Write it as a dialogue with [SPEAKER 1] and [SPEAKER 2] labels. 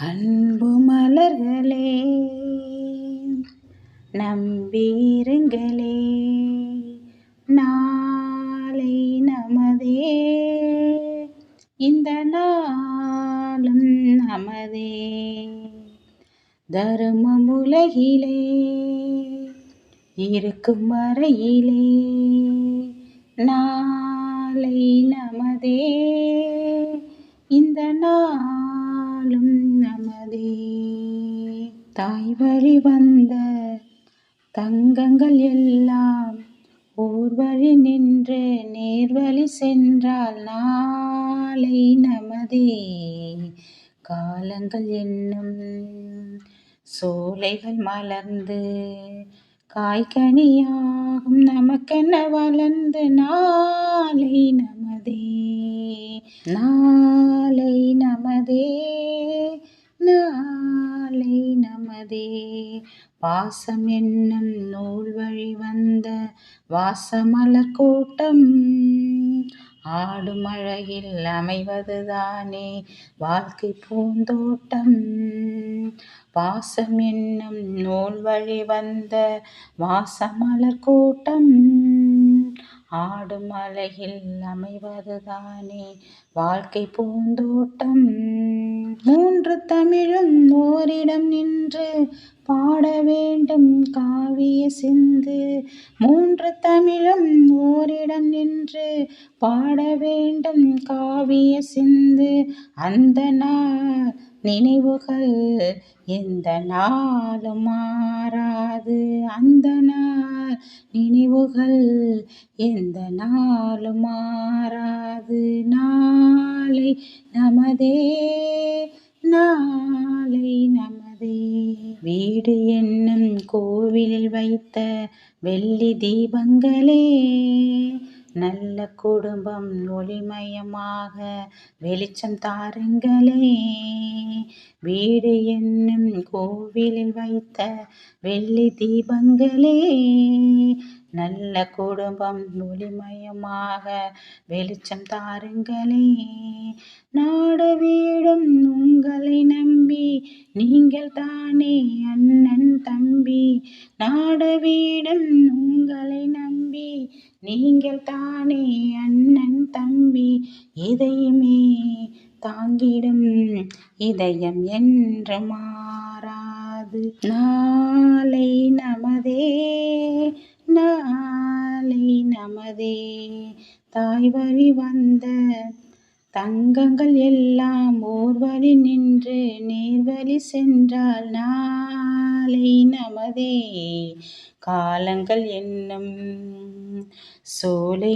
[SPEAKER 1] அன்பு மலர்களே நம்பியிருங்களே நாளை நமதே. இந்த நாளும் நமதே. தருமம் உலகிலே இருக்கும் வரையிலே நாளை நமதே. இந்த நாள் தாய் வழி வந்த தங்கங்கள் எல்லாம் ஓர் வழி நின்று நேர்வழி சென்றால் நாளை நமதே. காலங்கள் என்னும் சோலைகள் மலர்ந்து காய்கனியாகும் நமக்கென வளர்ந்து நாளை நமதே. நாளை நமதே. நமதே. பாசம் என்னும் நூல் வழி வந்த வாசமலர் கூட்டம். ஆடும் அழகில் அமைவதுதானே வாழ்க்கை பூந்தோட்டம். பாசம் என்னும் நூல் வழி வந்த வாசமலர் கூட்டம். ஆடும் அழகில் அமைவதுதானே வாழ்க்கை பூந்தோட்டம். மூன்று தமிழும் ஓரிடம் நின்று பாட வேண்டும் காவிய சிந்து. மூன்று தமிழும் ஓரிடம் நின்று பாட வேண்டும் காவிய சிந்து. அந்த நாள் நினைவுகள் எந்த நாளும் மாறாது. அந்த நாள் நினைவுகள் எந்த நாளும் மாறாது. நாளை நமதே கோவிலில் வைத்த வெள்ளி தீபங்களே நல்ல குடும்பம் ஒளிமயமாக வெளிச்சம் தாருங்களே. வீடு என்னும் கோவிலில் வைத்த வெள்ளி தீபங்களே நல்ல குடும்பம் ஒளிமயமாக வெளிச்சம் தாருங்களே. நாடு வீடும் உங்களை நம்பி நீங்கள் தானே அண்ணன் தம்பி. நாடவீடம் உங்களை நம்பி நீங்கள் தானே அண்ணன் தம்பி. எதையுமே தாங்கிடும் இதயம் என்று மாறாது. நாளை நமதே நாளை நமதே. தாய் வழி வந்த தங்கங்கள் எல்லாம் ஓர் வழி நின்று நேர்வழி சென்றால் நாளை நமதே. காலங்கள் என்னும் சோலை